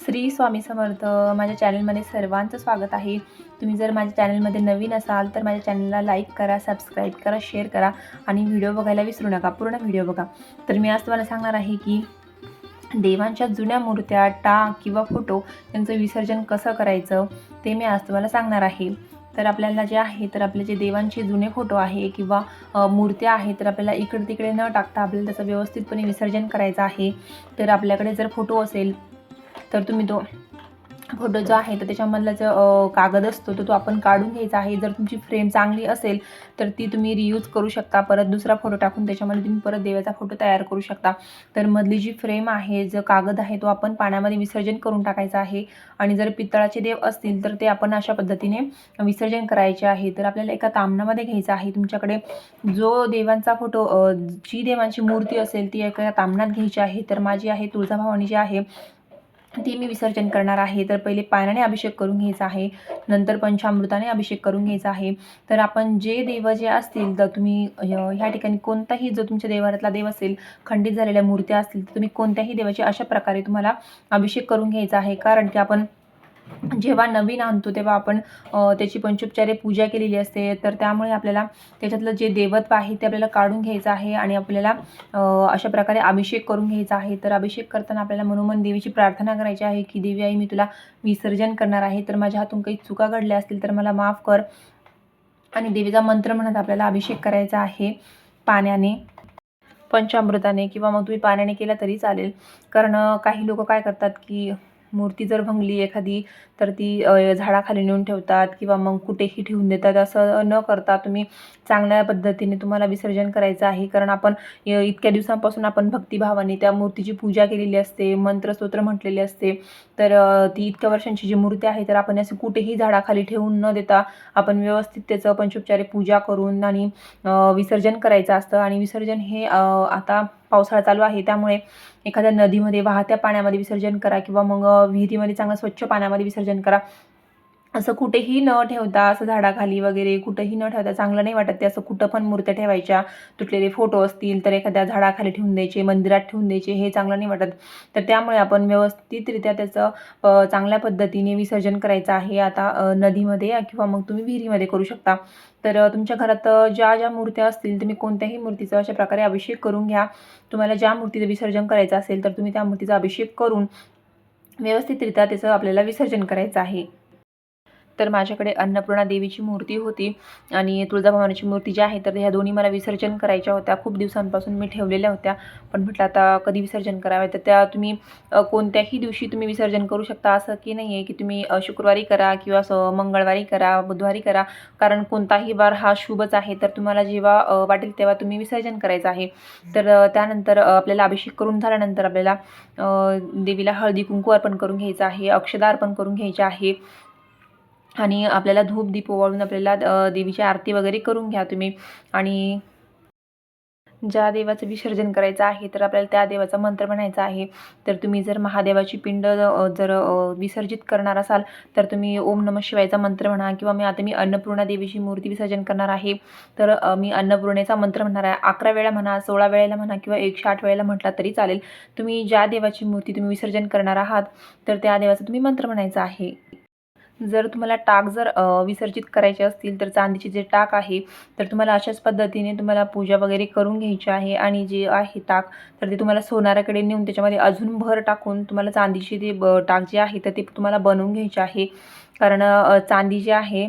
श्री स्वामी समर्थ माझ्या चॅनलमध्ये सर्वांचं स्वागत आहे. तुम्ही जर माझ्या चॅनलमध्ये नवीन असाल तर माझ्या चॅनलला लाईक करा सबस्क्राईब करा शेअर करा आणि व्हिडिओ बघायला विसरू नका. पूर्ण व्हिडिओ बघा. तर मी आज तुम्हाला सांगणार आहे की देवांच्या जुन्या मूर्त्या टाक किंवा फोटो यांचं विसर्जन कसं करायचं ते मी आज तुम्हाला सांगणार आहे. तर आपल्याला जे आहे तर आपले जे देवांचे जुने फोटो आहे किंवा मूर्त्या आहे तर आपल्याला इकडे तिकडे न टाकता आपल्याला त्याचं व्यवस्थितपणे विसर्जन करायचं आहे. तर आपल्याकडे जर फोटो असेल तर तुम्ही तो फोटो जो आहे तर त्याच्यामधला जो कागद असतो तो तो आपण काढून घ्यायचा आहे. जर तुमची फ्रेम चांगली असेल तर ती तुम्ही रियूज करू शकता. परत दुसरा फोटो टाकून त्याच्यामध्ये तुम्ही परत देवाचा फोटो तयार करू शकता. तर मधली जी फ्रेम आहे जो कागद आहे तो आपण पाण्यामध्ये विसर्जन करून टाकायचा आहे. आणि जर पितळाचे देव असतील तर ते आपण अशा पद्धतीने विसर्जन करायचे आहे. तर आपल्याला एका तामणामध्ये घ्यायचं आहे. तुमच्याकडे जो देवांचा फोटो जी देवांची मूर्ती असेल ती एका तामणात घ्यायची आहे. तर माझी आहे तुळजाभवानी जी आहे. ती मी विसर्जन करणार आहे. तर पहिले पाण्याने अभिषेक करून घ्यायचा आहे. नंतर पंचामृताने अभिषेक करून घ्यायचा आहे. तर आपण जे देव जे असतील तर तुम्ही ह्या ठिकाणी कोणताही जो तुमच्या देवारातला देव असेल खंडित झालेल्या मूर्त्या असतील तर तुम्ही कोणत्याही देवाची अशा प्रकारे तुम्हाला अभिषेक करून घ्यायचा आहे. कारण की आपण जेव्हा नवीन आणतो तेव्हा आपण त्याची पंचोपचारे पूजा केलेली असते. तर त्यामुळे आपल्याला त्याच्यातलं जे देवत्व आहे ते आपल्याला काढून घ्यायचं आहे आणि आपल्याला अशा प्रकारे अभिषेक करून घ्यायचा आहे. तर अभिषेक करताना आपल्याला मनोमन देवीची प्रार्थना करायची आहे की देवी आई मी तुला विसर्जन करणार आहे. तर माझ्या हातून काही चुका घडल्या असतील तर मला माफ कर. आणि देवीचा मंत्र म्हणत आपल्याला अभिषेक करायचा आहे पाण्याने पंचामृताने किंवा मग तुम्ही पाण्याने केला तरी चालेल. कारण काही लोक काय करतात की मूर्ती जर भंगली एखादी तर ती झाडाखाली नेऊन ठेवतात किंवा मग कुठेही ठेवून देतात. असं न करता तुम्ही चांगल्या पद्धतीने तुम्हाला विसर्जन करायचं आहे. कारण आपण इतक्या दिवसांपासून आपण भक्तिभावाने त्या मूर्तीची पूजा केलेली असते मंत्रस्तोत्र म्हटलेले असते. तर ती इतक्या वर्षांची जी मूर्ती आहे तर आपण असे कुठेही झाडाखाली ठेवून न देता आपण व्यवस्थित त्याचं पंचोपचारे पूजा करून आणि विसर्जन करायचं असतं. आणि विसर्जन हे आता पावसाळा चालू आहे त्यामुळे एखाद्या नदीमध्ये वाहत्या पाण्यामध्ये विसर्जन करा किंवा मग विहिरीमध्ये चांगलं स्वच्छ पाण्यामध्ये विसर्जन करा. असं कुठेही न ठेवता असं झाडाखाली वगैरे कुठंही न ठेवता चांगलं नाही वाटत ते असं कुठं पण मूर्त्या ठेवायच्या. तुटलेले फोटो असतील तर एखाद्या झाडाखाली ठेवून द्यायचे मंदिरात ठेवून द्यायचे हे चांगलं नाही वाटत. तर त्यामुळे आपण व्यवस्थितरित्या त्याचं चांगल्या पद्धतीने विसर्जन करायचं आहे आता नदीमध्ये किंवा मग तुम्ही विहिरीमध्ये करू शकता. तर तुमच्या घरात ज्या ज्या मूर्त्या असतील तुम्ही कोणत्याही मूर्तीचा अशा प्रकारे अभिषेक करून घ्या. तुम्हाला ज्या मूर्तीचं विसर्जन करायचं असेल तर तुम्ही त्या मूर्तीचा अभिषेक करून व्यवस्थितरित्या त्याचं आपल्याला विसर्जन करायचं आहे. तर माझ्याकडे अन्नपूर्णा देवीची मूर्ती होती आणि तुळजाभवानीची मूर्ती जी आहे तर ह्या दोन्ही मला विसर्जन करायच्या होत्या. खूप दिवसांपासून मी ठेवलेल्या होत्या पण म्हटलं आता कधी विसर्जन कराव्या तर त्या तुम्ही कोणत्याही दिवशी तुम्ही विसर्जन करू शकता. असं की नाही आहे की तुम्ही शुक्रवारी करा किंवा मंगळवारी करा बुधवारी करा. कारण कोणताही वार हा शुभच आहे. तर तुम्हाला जेव्हा वाटेल तेव्हा तुम्ही विसर्जन करायचं आहे. तर त्यानंतर आपल्याला अभिषेक करून झाल्यानंतर आपल्याला देवीला हळदी कुंकू अर्पण करून घ्यायचं आहे अक्षदा अर्पण करून घ्यायचे आहे. आणि आपल्याला धूप दीप ओवाळून आपल्याला देवीची आरती वगैरे करून घ्या तुम्ही. आणि ज्या देवाचं विसर्जन करायचं आहे तर आपल्याला त्या देवाचा मंत्र म्हणायचा आहे. तर तुम्ही जर महादेवाची पिंड जर विसर्जित करणार असाल तर तुम्ही ओम नम शिवायचा मंत्र म्हणा किंवा मी आता मी अन्नपूर्णा देवीची मूर्ती विसर्जन करणार आहे तर मी अन्नपूर्णेचा मंत्र म्हणणार आहे. अकरा वेळा म्हणा सोळा वेळेला म्हणा किंवा एकशे आठ वेळेला म्हटला तरी चालेल. तुम्ही ज्या देवाची मूर्ती तुम्ही विसर्जन करणार आहात तर त्या देवाचा तुम्ही मंत्र म्हणायचा आहे. जर तुम्हाला टाक जर विसर्जित करायचे असतील तर चांदीचे जे टाक आहे तर तुम्हाला अशाच पद्धतीने तुम्हाला पूजा वगैरे करून घ्यायची आहे आणि जे आहे टाक तर ते तुम्हाला सोनाराकडे नेऊन त्याच्यामध्ये अजून भर टाकून तुम्हाला चांदीचे ते ब टाक जे आहे तर ते तुम्हाला बनवून घ्यायचे आहे. कारण चांदी जे आहे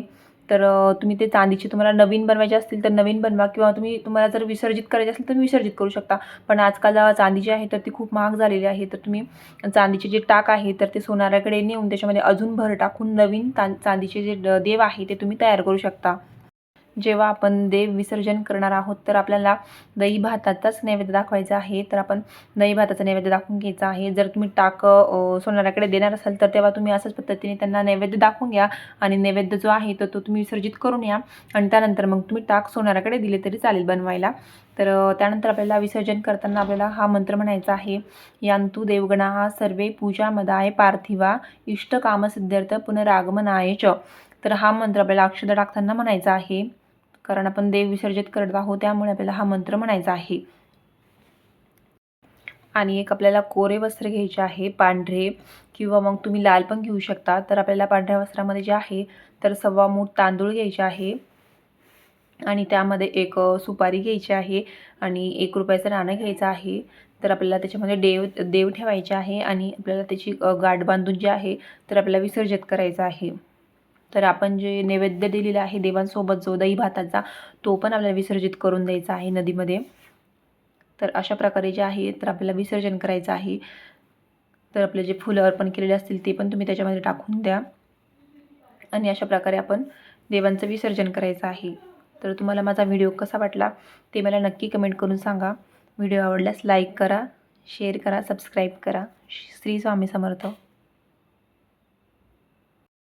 तर तुम्ही ते चांदीचे तुम्हाला नवीन बनवायचे असतील तर नवीन बनवा किंवा तुम्ही तुम्हाला जर विसर्जित करायचे असेल तर विसर्जित करू शकता. पण आजकाल चांदी जी आहे तर ती खूप महाग झालेली आहे. तर तुम्ही चांदीचे जे टाक आहे तर ते सोनाराकडे नेऊन त्याच्यामध्ये अजून भर टाकून नवीन चांदीचे जे देव आहे ते तुम्ही तयार करू शकता. जेव्हा आपण देव विसर्जन करणार आहोत तर आपल्याला दही भाताचाच नैवेद्य दाखवायचा आहे. तर आपण दही भाताचा नैवेद्य दाखवून घ्यायचा आहे. जर तुम्ही टाक अ, सोनाराकडे देणार असाल तर तेव्हा तुम्ही असंच पद्धतीने त्यांना नैवेद्य दाखवून घ्या. आणि नैवेद्य जो आहे तर तो तुम्ही विसर्जित करून या. आणि त्यानंतर मग तुम्ही टाक सोनाराकडे दिले तरी चालेल बनवायला. तर त्यानंतर आपल्याला विसर्जन करताना आपल्याला हा मंत्र म्हणायचा आहे. यांतु देवगणा सर्वे पूजामदाय पार्थिवा इष्टकामसिद्ध्यर्थ पुनरागमनाय च. तर हा मंत्र आपल्याला अक्षता टाकताना म्हणायचा आहे. कारण आपण देव विसर्जित करत आहोत त्यामुळे आपल्याला हा मंत्र म्हणायचा आहे. आणि एक आपल्याला कोरे वस्त्र घ्यायचे आहे पांढरे किंवा मग तुम्ही लाल पण घेऊ शकता. तर आपल्याला पांढऱ्या वस्त्रामध्ये जे आहे तर सव्वा मूठ तांदूळ घ्यायचे आहे. आणि त्यामध्ये एक सुपारी घ्यायची आहे आणि एक रुपयाचं नाणं घ्यायचं आहे. तर आपल्याला त्याच्यामध्ये देव देव ठेवायचे आहे आणि आपल्याला त्याची गाठ बांधून जे आहे तर आपल्याला विसर्जित करायचं आहे. तर आपण जे नैवेद्य दिलेला आहे देवांसोबत जो दही भाताचा तो पण आपल्याला विसर्जित करून द्यायचा आहे नदीमध्ये. तर अशा प्रकारे जे आहे तर आपल्याला विसर्जन करायचं आहे. तर आपले जे फुलं अर्पण केलेले असतील ते पण तुम्ही त्याच्यामध्ये टाकून द्या. आणि अशा प्रकारे आपण देवांचं विसर्जन करायचं आहे. तर तुम्हाला माझा व्हिडिओ कसा वाटला ते मला नक्की कमेंट करून सांगा. व्हिडिओ आवडल्यास लाईक करा शेअर करा सबस्क्राईब करा. श्री स्वामी समर्थ.